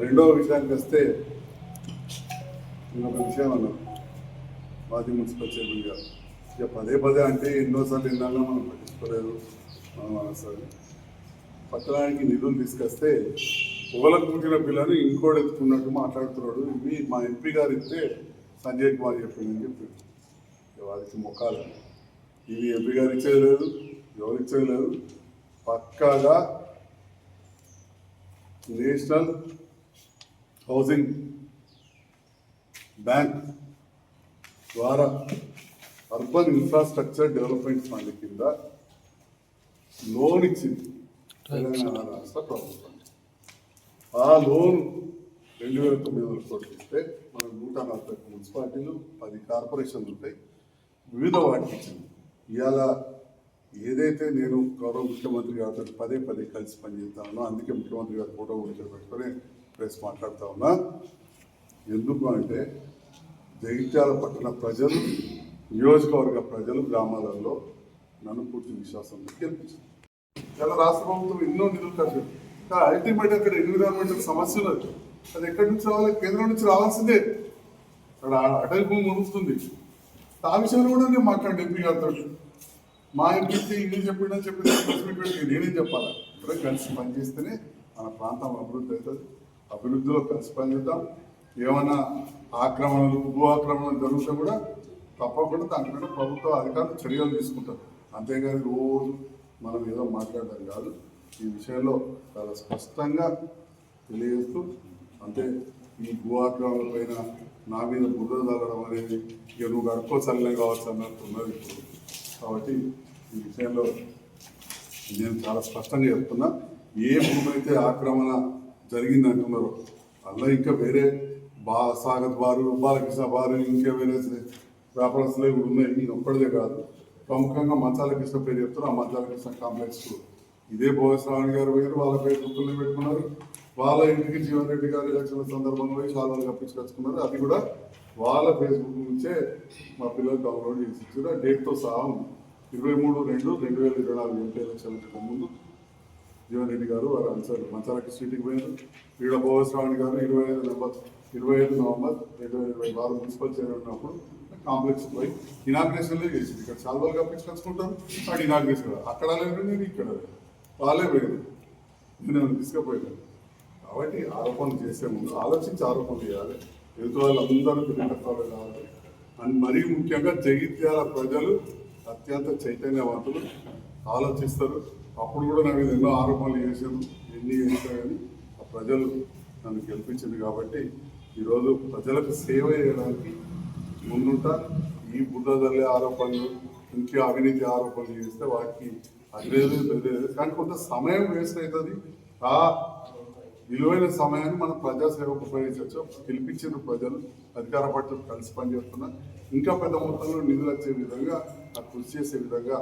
రెండవ విషయానికి వస్తే నేను ఒక విషయం అన్నాను మాజీ మున్సిపల్ చైర్మన్ గారు. ఇక పదే పదే అంటే ఎన్నోసార్లు ఎన్నాళ్ళో మనం పట్టించుకోలేదు. సరే. పట్టణానికి నిధులు తీసుకొస్తే పొగలకు పుట్టిన పిల్లని ఇంకోటి ఎత్తుకున్నట్టు మాట్లాడుతున్నాడు. ఇవి మా ఎంపీ గారు ఇస్తే సంజయ్ కుమార్ చెప్పిందని చెప్పి వారికి మొక్కాలి. ఇవి ఎంపీ గారు ఇచ్చేది లేదు ఎవరు ఇచ్చేది లేదు. పక్కాగా నేషనల్ హౌసింగ్ బ్యాంక్ ద్వారా అర్బన్ ఇన్ఫ్రాస్ట్రక్చర్ డెవలప్మెంట్ ఫండ్ కింద లోన్ ఇచ్చింది. తెలంగాణ రాష్ట్ర ప్రభుత్వం. ఆ లోన్ రెండు వేల తొమ్మిది వందల కోట్లు ఇస్తే మనం నూట నలభై ఒక్క మున్సిపాలిటీలు పది కార్పొరేషన్లు ఉంటాయి. వివిధ వాటికి ఇచ్చింది ఇవాళ ఏదైతే నేను గౌరవ ముఖ్యమంత్రి గారితో పదే పదే కలిసి పనిచేస్తా ఉన్నా అందుకే ముఖ్యమంత్రి గారి ఫోటో కూడా పెట్టుకొని ప్రెస్ మాట్లాడుతా ఉన్నా ఎందుకు అంటే జగిత్యాల పట్టణ ప్రజలు నియోజకవర్గ ప్రజలు గ్రామాలలో నన్ను పూర్తి విశ్వాసంతో గెలిపించారు. చాలా రాష్ట్ర ప్రభుత్వం ఎన్నో నిధులు ఖర్చు అల్టిమేట్ అక్కడ ఎన్విరాన్మెంటల్ సమస్య ఉన్నది అది ఎక్కడి నుంచి రావాలి? కేంద్రం నుంచి రావాల్సిందే. అక్కడ అటల్ భూమి మునుగుతుంది. ఆ విషయంలో కూడా నేను మాట్లాడి ఎంపీ గారితో. మా ఎంపీ ఇది చెప్పిండని చెప్పి నేనేం చెప్పాలి? ఇద్దరం కలిసి పనిచేస్తేనే మన ప్రాంతం అభివృద్ధి అవుతుంది. అభివృద్ధిలో కలిసి పనిచేద్దాం ఏమైనా ఆక్రమణలు భూ ఆక్రమణలు జరుగుతా కూడా తప్పకుండా దాని మీద ప్రభుత్వ అధికారులు చర్యలు తీసుకుంటారు. అంతేగాని రోజు మనం ఏదో మాట్లాడడం కాదు. ఈ విషయంలో చాలా స్పష్టంగా తెలియజేస్తూ అంటే ఈ భూ పైన నా మీద బుర్ర తగ్గడం అనేది ఇక నువ్వు గడుకో చల్లే కావచ్చు అన్నట్టు ఉన్నది ఇప్పుడు. కాబట్టి ఈ విషయంలో నేను చాలా స్పష్టంగా చెప్తున్నా ఏ భూమైతే ఆక్రమణ జరిగింది అంటున్నారో అలా ఇంకా వేరే బా సాగత్ బారు బాలకృష్ణ బారు ఇంకా వేరే వ్యాపారస్తులు కూడా ఉన్నాయి నేను ఒక్కడిదే కాదు. ప్రముఖంగా మంచాల కృష్ణ పేరు చెప్తారు ఆ మంచాల కృష్ణ కాంప్లెక్స్ ఇదే భోగస్వామి గారు పోయారు వాళ్ళ పేరు గుర్తులు పెట్టుకున్నారు. వాళ్ళ ఇంటికి జీవన్ రెడ్డి గారు ఎలక్షన్ సందర్భంలో చాలా కప్పించుకొచ్చుకున్నారు. అది కూడా వాళ్ళ ఫేస్బుక్ నుంచే మా పిల్లలు డౌన్లోడ్ చేసి ఇచ్చారు. ఆ డేట్తో సహా ఉంది. ఇరవై మూడు రెండు రెండు వేల ఇరవై నాలుగు ఎంపీ ఎలక్షన్లకు ముందు జీవన్ రెడ్డి గారు వారు అన్సార్ మంచాలకి స్ట్రీట్కి పోయారు ఈడ భోగస్వామి గారు ఇరవై ఐదు నవంబర్ ఇరవై ఐదు నవంబర్ రెండు వేల ఇరవై వారు మున్సిపల్ చైర్మన్ ఉన్నప్పుడు కాంప్లెక్స్ పోయి ఇనాగ్రేషన్లే చేసింది ఇక్కడ. చాలా కప్పించుకొచ్చుకుంటారు అక్కడ ఇనాగ్రేషన్ అక్కడ లేదు నేను ఇక్కడ వాళ్ళే పోయింది నేను తీసుకుపోయాను కాబట్టి ఆరోపణలు చేసే ముందు ఆలోచించి ఆరోపణలు చేయాలి. ఎదుటి వాళ్ళందరూ తెలియకత్వాలు కావాలి అని మరీ ముఖ్యంగా జగిత్యాల ప్రజలు అత్యంత చైతన్యవంతులు. ఆలోచిస్తారు. అప్పుడు కూడా నా మీద ఎన్నో ఆరోపణలు చేశాను ఎన్ని చేశాను ఆ ప్రజలు నన్ను గెలిపించింది కాబట్టి ఈరోజు ప్రజలకు సేవ చేయడానికి ముందుంటా. ఈ బుడ్డదల్లి ఆరోపణలు ఇంకా అవినీతి ఆరోపణలు చేస్తే వాటికి అది లేదు కానీ కొంత సమయం వేస్ట్ అవుతుంది. ఆ విలువైన సమయాన్ని మనం ప్రజాసేవకు ఉపయోగించవచ్చు. గెలిపించిన ప్రజలు అధికార పార్టీలు కలిసి పనిచేస్తున్నా. ఇంకా పెద్ద మొత్తంలో నిధులు వచ్చే విధంగా ఆ కృషి చేసే విధంగా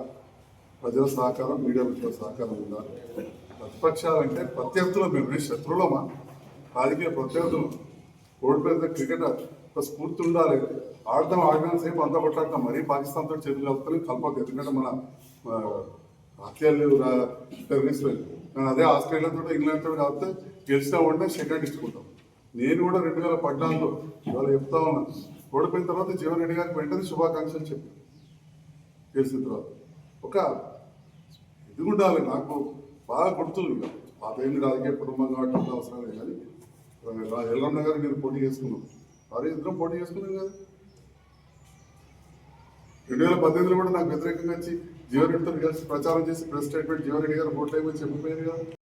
ప్రజల సహకారం మీడియా మిత్రుల సహకారం ఉండాలి ప్రతిపక్షాలు అంటే ప్రత్యర్థులు మేము శత్రువులమా? రాజకీయ ప్రత్యర్థులు. రోడ్డు పెద్ద క్రికెటర్. ఒక స్ఫూర్తి ఉండాలి. ఆడదాం ఆడిన సేపు అంతా కొట్లాడతాం. మరీ పాకిస్తాన్ తోటి చేతులు కలుపుతాం కలపదు ఎందుకంటే మన హత్యలు టెర్రరిస్టులు నేను అదే ఆస్ట్రేలియాతో ఇంగ్లాండ్ తోటి కలిపితే గెలిచినా ఉంటే సెకండ్ ఇచ్చుకుంటాం నేను కూడా రెండు వేల పద్నాలుగులో ఇవాళ చెప్తా ఉన్నా. ఓడిపోయిన తర్వాత జీవన్ రెడ్డి గారికి వెంటనే శుభాకాంక్షలు చెప్పి గెలిచిన తర్వాత. ఒక ఇది ఉండాలి. నాకు బాగా గుర్తుంది ఇక. పాత ఏంది రాజకీయ కుటుంబం కాబట్టి అవసరం లేదు. కానీ ఎల్లమ్మ గారు నేను పోటీ చేసుకున్నాం మరి ఇద్దరం పోటీ చేసుకున్నాం కదా. రెండు వేల పద్దెనిమిదిలో కూడా నాకు వ్యతిరేకంగా వచ్చి జీవన్ రెడ్డితో కలిసి ప్రచారం చేసి ప్రెస్ స్టేట్మెంట్ జీవన్ రెడ్డి గారు ఓట్లేమని చెప్పిపోయారు కదా.